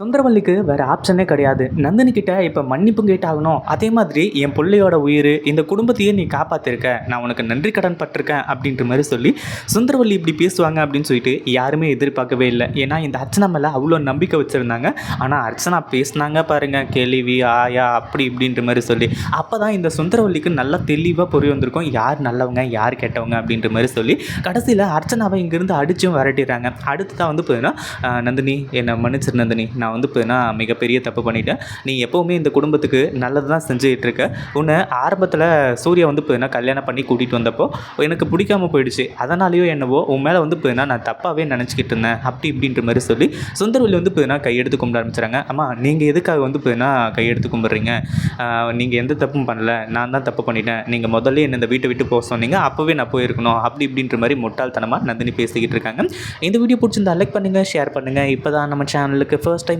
சுந்தரவல்லிக்கு வேறு ஆப்ஷனே கிடையாது. நந்தினி கிட்ட இப்போ மன்னிப்பும் கேட்டாகணும். அதே மாதிரி என் பிள்ளையோட உயிர் இந்த குடும்பத்தையே நீ காப்பாற்றிருக்க நான் உனக்கு நன்றி கடன் பட்டிருக்கேன் அப்படின்ற மாதிரி சொல்லி சுந்தரவல்லி இப்படி பேசுவாங்க அப்படின்னு சொல்லிட்டு யாருமே எதிர்பார்க்கவே இல்லை. ஏன்னா இந்த அர்ச்சனா மேலே அவ்வளோ நம்பிக்கை வச்சுருந்தாங்க. ஆனால் அர்ச்சனா பேசுனாங்க பாருங்க கேள்வி ஆயா அப்படி இப்படின்ற மாதிரி சொல்லி. அப்போ தான் இந்த சுந்தரவல்லிக்கு நல்லா தெளிவாக புரிய வந்திருக்கும். யார் நல்லவங்க யார் கெட்டவங்க அப்படின்ற மாதிரி சொல்லி கடைசியில் அர்ச்சனாவை இங்கேருந்து அடிச்சும் விரட்டிடுறாங்க. அடுத்து தான் வந்து பார்த்தீங்கன்னா நந்தினி என்னை மன்னிச்சிரு நந்தினி. நான் நான் வந்து இப்போ நான் மிகப்பெரிய தப்பு பண்ணிட்டேன். நீ எப்போவுமே இந்த குடும்பத்துக்கு நல்லது தான் செஞ்சுக்கிட்டு இருக்க உன்னை ஆரம்பத்தில் சூர்யா வந்து இப்போ என்ன கல்யாணம் பண்ணி கூட்டிகிட்டு வந்தப்போ எனக்கு பிடிக்காம போயிடுச்சு. அதனாலேயோ என்னவோ உன் மேலே வந்து இப்போ நான் தப்பாகவே நினச்சிக்கிட்டு இருந்தேன். அப்படி இப்படின்ற மாதிரி சொல்லி சுந்தரவல்லி வந்து இப்போ நான் கையெடுத்து கும்பிட ஆரம்பிச்சுறாங்க. அம்மா நீங்கள் எதுக்காக வந்து இப்போ நான் கையெடுத்து கும்பிட்றீங்க? நீங்கள் எந்த தப்பும் பண்ணல. நான் தான் தப்பு பண்ணிட்டேன். நீங்கள் முதல்ல என்ன இந்த வீட்டை விட்டு போக சொன்னீங்க. அப்போவே நான் போயிருக்கணும். அப்படி இப்படின்ற மாதிரி முட்டாள்தனமாக நந்தினி பேசிக்கிட்டு இருக்காங்க. இந்த வீடியோ பிடிச்சிருந்தா லைக் பண்ணுங்கள் ஷேர் பண்ணுங்கள் இப்போ தான் நம்ம சேனலுக்கு ஃபர்ஸ்ட் டைம்